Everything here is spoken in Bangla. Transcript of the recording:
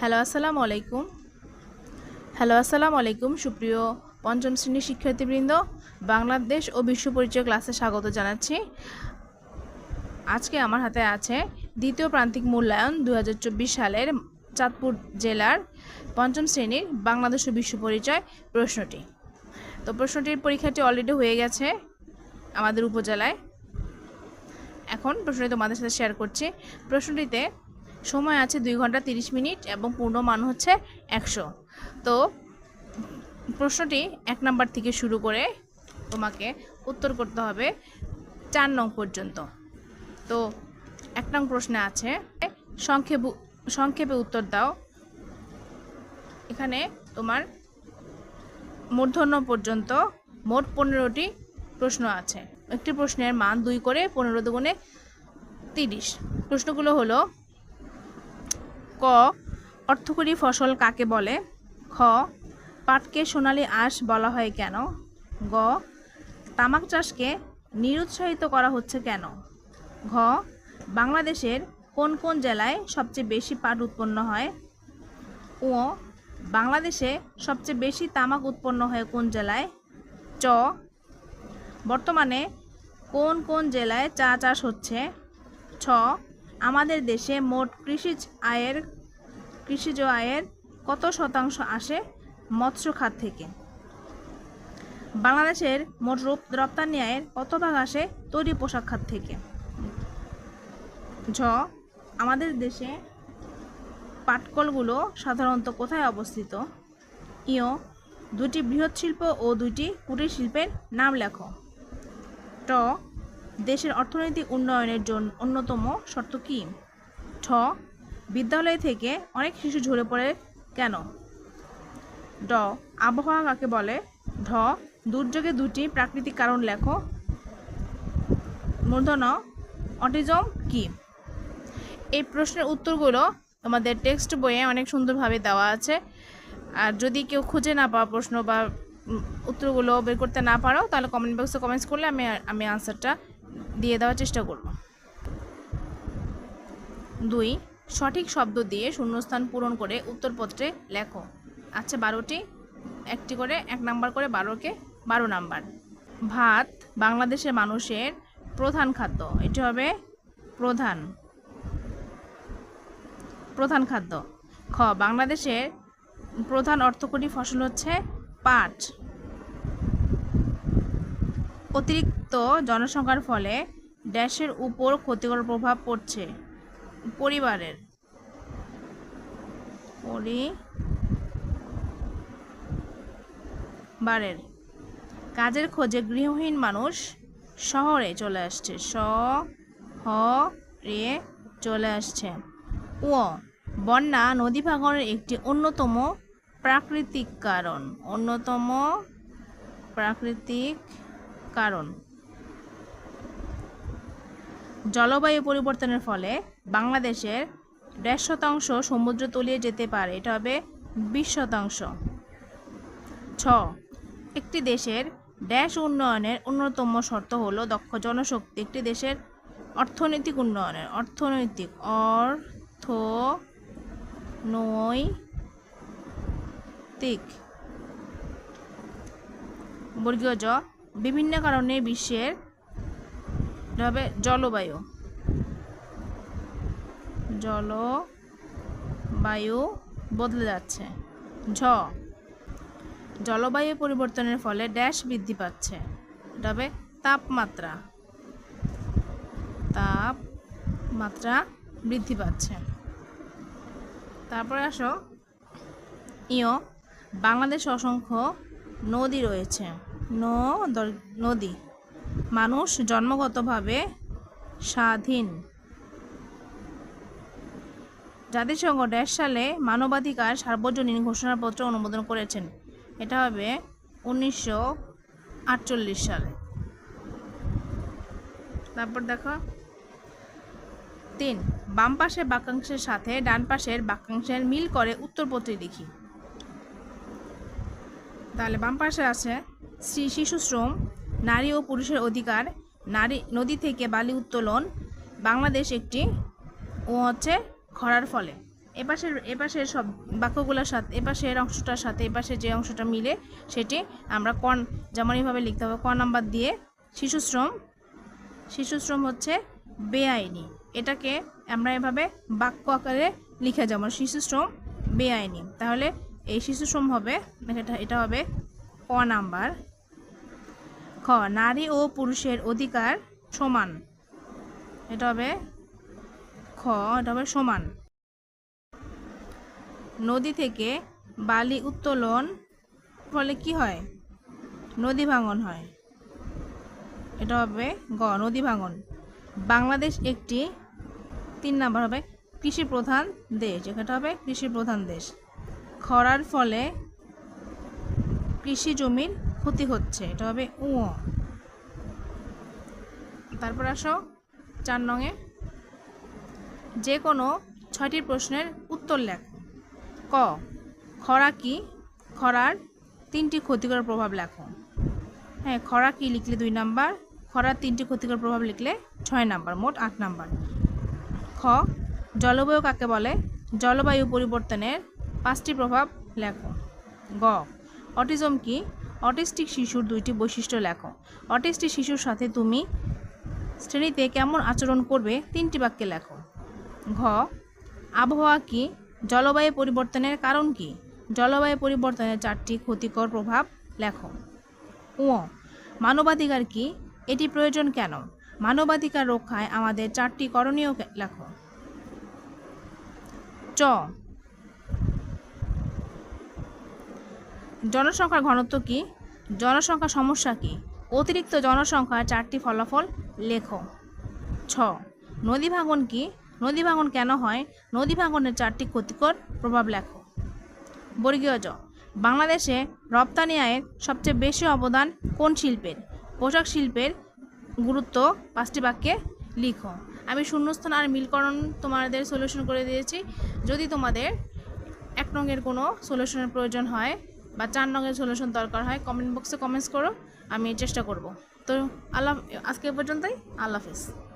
হ্যালো আসসালামু আলাইকুম হ্যালো আসসালাম আলাইকুম সুপ্রিয় পঞ্চম শ্রেণির শিক্ষার্থীবৃন্দ। বাংলাদেশ ও বিশ্ব পরিচয় ক্লাসে স্বাগত জানাচ্ছি। আজকে আমার হাতে আছে দ্বিতীয় প্রান্তিক মূল্যায়ন দু হাজার চব্বিশ সালের চাঁদপুর জেলার পঞ্চম শ্রেণির বাংলাদেশ ও বিশ্ব পরিচয় প্রশ্নটি। তো প্রশ্নটির পরীক্ষাটি অলরেডি হয়ে গেছে আমাদের উপজেলায়। এখন প্রশ্নটি তোমাদের সাথে শেয়ার করছি। প্রশ্নটিতে সময় আছে দুই ঘণ্টা তিরিশ মিনিট এবং পূর্ণ মান হচ্ছে একশো। তো প্রশ্নটি এক নাম্বার থেকে শুরু করে তোমাকে উত্তর করতে হবে চার নং পর্যন্ত। তো এক নং প্রশ্নে আছে, সংক্ষেপ সংক্ষেপে উত্তর দাও। এখানে তোমার মূর্ধন্য পর্যন্ত মোট পনেরোটি প্রশ্ন আছে। একটি প্রশ্নের মান দুই করে পনেরো দুগুণে তিরিশ। প্রশ্নগুলো হলো ক, অর্থকরী ফসল কাকে বলে? খ, পাটকে সোনালি আঁশ বলা হয় কেন? গ, তামাক চাষকে নিরুৎসাহিত করা হচ্ছে কেন? ঘ, বাংলাদেশের কোন কোন জেলায় সবচেয়ে বেশি পাট উৎপন্ন হয়? ও বাংলাদেশে সবচেয়ে বেশি তামাক উৎপন্ন হয় কোন জেলায়? চ, বর্তমানে কোন কোন জেলায় চা চাষ হচ্ছে? ছ, আমাদের দেশে মোট কৃষিজ আয়ের কৃষিজ আয়ের কত শতাংশ আসে মৎস্য খাত থেকে? বাংলাদেশের মোট রপ- রপ্তানি আয়ের কত ভাগ আসে তৈরি পোশাক খাত থেকে? ঝ, আমাদের দেশে পাটকলগুলো সাধারণত কোথায় অবস্থিত? ইয় দুটি বৃহৎ শিল্প ও দুটি কুটির শিল্পের নাম লেখো। ট, দেশের অর্থনৈতিক উন্নয়নের জন্য অন্যতম শর্ত কী? ঠ বিদ্যালয় থেকে অনেক শিশু ঝরে পড়ে কেন? ড. আবহাওয়া কাকে বলে? ঢ দুর্যোগে দুটি প্রাকৃতিক কারণ লেখো। মূর্ধন অটিজম কি? এই প্রশ্নের উত্তরগুলো তোমাদের টেক্সট বইয়ে অনেক সুন্দরভাবে দেওয়া আছে। আর যদি কেউ খুঁজে না পাওয়া প্রশ্ন বা উত্তরগুলো বের করতে না পারো, তাহলে কমেন্ট বক্সে কমেন্টস করলে আমি আমি আনসারটা দিয়ে দেওয়ার চেষ্টা করব। দুই সঠিক শব্দ দিয়ে শূন্যস্থান পূরণ করে উত্তরপত্রে লেখো। আচ্ছা বারোটি। একটি করে, এক নাম্বার করে বারোকে বারো নাম্বার। ভাত বাংলাদেশের মানুষের প্রধান খাদ্য। এটি হবে প্রধান। প্রধান খাদ্য। খ, বাংলাদেশের প্রধান অর্থকরী ফসল হচ্ছে পাট। অতিরিক্ত জনসংখ্যার ফলে ড্যাশের উপর ক্ষতিকর প্রভাব পড়ছে। পরিবারের। পরিবারের। কাজের খোঁজে গৃহহীন মানুষ শহরে চলে আসছে স হ রে চলে আসছে। ও, বন্যা নদী ভাঙনের একটি অন্যতম প্রাকৃতিক কারণ, অন্যতম প্রাকৃতিক কারণ। জলবায়ু পরিবর্তনের ফলে বাংলাদেশের দেড় শতাংশ সমুদ্র তলিয়ে যেতে পারে। এটা হবে বিশ শতাংশ। ছ, একটি দেশের ড্যাশ উন্নয়নের অন্যতম শর্ত হলো দক্ষ জনশক্তি। একটি দেশের অর্থনৈতিক উন্নয়নের, অর্থনৈতিক অর্থ নৈতিক বর্গীয় জ, বিভিন্ন কারণে বিশ্বের হবে জলবায়ু। জলবায়ু বদলে যাচ্ছে। ঝ, জলবায়ু পরিবর্তনের ফলে ড্যাশ বৃদ্ধি পাচ্ছে। হবে তাপমাত্রা তাপমাত্রা বৃদ্ধি পাচ্ছে। তারপরে আসো, ইয়, বাংলাদেশ অসংখ্য নদী রয়েছে। নদী, মানুষ জন্মগতভাবে স্বাধীন। জাতিসংঘ ড্যাশ সালে মানবাধিকার সার্বজনীন ঘোষণাপত্র অনুমোদন করেছেন। এটা হবে উনিশশো আটচল্লিশ সালে। তারপর দেখো। তিন, বাম পাশের বাক্যাংশের সাথে ডান পাশের বাক্যাংশের মিল করে উত্তরপত্রে লিখি তাহলে বাম পাশে আছে, শ্রী শিশু শ্রম, নারী ও পুরুষের অধিকার, নারী, নদী থেকে বালি উত্তোলন, বাংলাদেশ একটি ও হচ্ছে খরার ফলে। এপাশের এপাশের সব বাক্যগুলোর সাথে এপাশের অংশটার সাথে এপাশে যে অংশটা মিলে সেটি আমরা কন যেমন এইভাবে লিখতে হবে, ক নাম্বার দিয়ে শিশুশ্রম শিশুশ্রম হচ্ছে বেআইনি। এটাকে আমরা এভাবে বাক্য আকারে লিখে যেমন শিশুশ্রম, বেআইনি। তাহলে এই শিশুশ্রম হবে, এটা এটা হবে ক নাম্বার। খ, নারী ও পুরুষের অধিকার সমান। এটা হবে খ এটা হবে সমান। নদী থেকে বালি উত্তোলন ফলে কি হয়? নদী ভাঙন হয়। এটা হবে গ, নদী ভাঙন। বাংলাদেশ একটি তিন নাম্বার হবে কৃষি প্রধান দেশ। এটা হবে কৃষি প্রধান দেশ। খরার ফলে কৃষি জমির ক্ষতি হচ্ছে। এটা হবে উ তারপর আসো চার নঙে যে কোনো ছয়টি প্রশ্নের উত্তর লেখ। ক, খরা কি? খরার তিনটি ক্ষতিকর প্রভাব লেখো। হ্যাঁ খরা কি লিখলে দুই নাম্বার? খরার তিনটি ক্ষতিকর প্রভাব লিখলে ছয় নাম্বার, মোট আট নাম্বার। খ, জলবায়ু কাকে বলে? জলবায়ু পরিবর্তনের পাঁচটি প্রভাব লেখো। গ, অটিজম কি? অটিস্টিক শিশুর দুইটি বৈশিষ্ট্য লেখো। অটিস্টিক শিশুর সাথে তুমি শ্রেণীতে কেমন আচরণ করবে তিনটি বাক্যে লেখো। ঘ, আবহাওয়া কি? জলবায়ু পরিবর্তনের কারণ কি? জলবায়ু পরিবর্তনের চারটি ক্ষতিকর প্রভাব লেখো। ও মানবাধিকার কি? এটি প্রয়োজন কেন? মানবাধিকার রক্ষায় আমাদের চারটি করণীয় লেখো। চ, জনসংখ্যার ঘনত্ব কি? জনসংখ্যা সমস্যা কি? অতিরিক্ত জনসংখ্যার চারটি ফলাফল লেখো। ছ, নদী ভাঙন কি? নদী ভাঙন কেন হয়? নদী ভাঙনের চারটি ক্ষতিকর প্রভাব লেখো। বর্গীয় জ, বাংলাদেশে রপ্তানি আয়ের সবচেয়ে বেশি অবদান কোন শিল্পের? পোশাক শিল্পের গুরুত্ব পাঁচটি বাক্যে লিখো। আমি শূন্যস্থান আর মিলকরণ তোমাদের সলিউশন করে দিয়েছি। যদি তোমাদের এক রঙের কোনো সলিউশনের প্রয়োজন হয় বা চার রঙের সলিউশন দরকার হয় কমেন্ট বক্সে কমেন্টস করো, আমি চেষ্টা করব। তো আল্লাহ, আজকে পর্যন্তই। আল্লাহ হাফিজ।